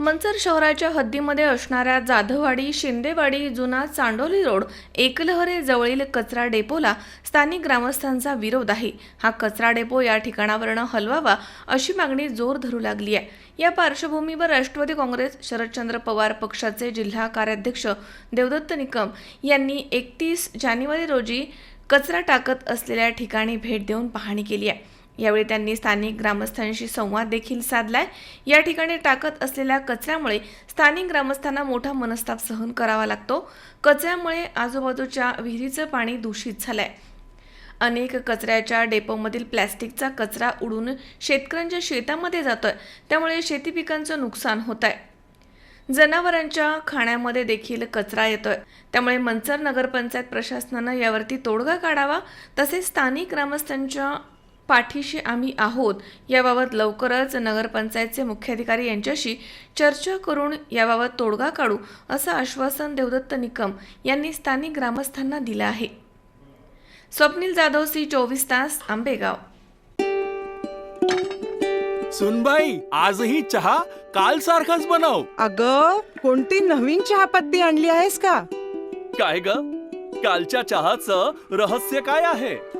मंचर शहराच्या हद्दीमध्ये असणाऱ्या जाधववाडी शिंदेवाडी जुना चांडोली रोड एकलहरे जवळील कचरा डेपोला स्थानिक ग्रामस्थांचा विरोध आहे. हा कचरा डेपो या ठिकाणावरनं हलवावा अशी मागणी जोर धरू लागली आहे. या पार्श्वभूमीवर राष्ट्रवादी काँग्रेस शरदचंद्र पवार पक्षाचे जिल्हा कार्याध्यक्ष देवदत्त निकम यांनी एकतीस जानेवारी रोजी कचरा टाकत असलेल्या ठिकाणी भेट देऊन पाहणी केली आहे. यावेळी त्यांनी स्थानिक ग्रामस्थांशी संवाद देखील साधलाय. या ठिकाणी टाकत असलेल्या कचऱ्यामुळे स्थानिक ग्रामस्थांना मोठा मनस्ताप सहन करावा लागतो. कचऱ्यामुळे आजूबाजूच्या विहिरीचं पाणी दूषित झालंय. अनेक कचऱ्याच्या डेपोमधील प्लॅस्टिकचा कचरा उडून शेतकऱ्यांच्या शेतामध्ये जातोय. त्यामुळे शेती पिकांचं नुकसान होत आहे जनावरांच्या खाण्यामध्ये देखील कचरा येतोय. त्यामुळे मंचर नगरपंचायत प्रशासनानं यावरती तोडगा काढावा तसेच स्थानिक ग्रामस्थांच्या पाठीशी आम्ही आहोत याबाबत लवकरच नगरपंचायतचे मुख्याधिकारी यांच्याशी चर्चा करून याबाबत तोडगा काढू असं आश्वासन देवदत्त निकम यांनी स्थानिक ग्रामस्थांना दिलं आहे. स्वप्नील जाधव सी चोवीस तास आंबेगाव. सुनबाई आजही चहा काल सारखाच बनव. अग कोणती नवीन चहापत्ती आणली आहेस का? काय ग? कालच्या चहाचं रहस्य काय आहे?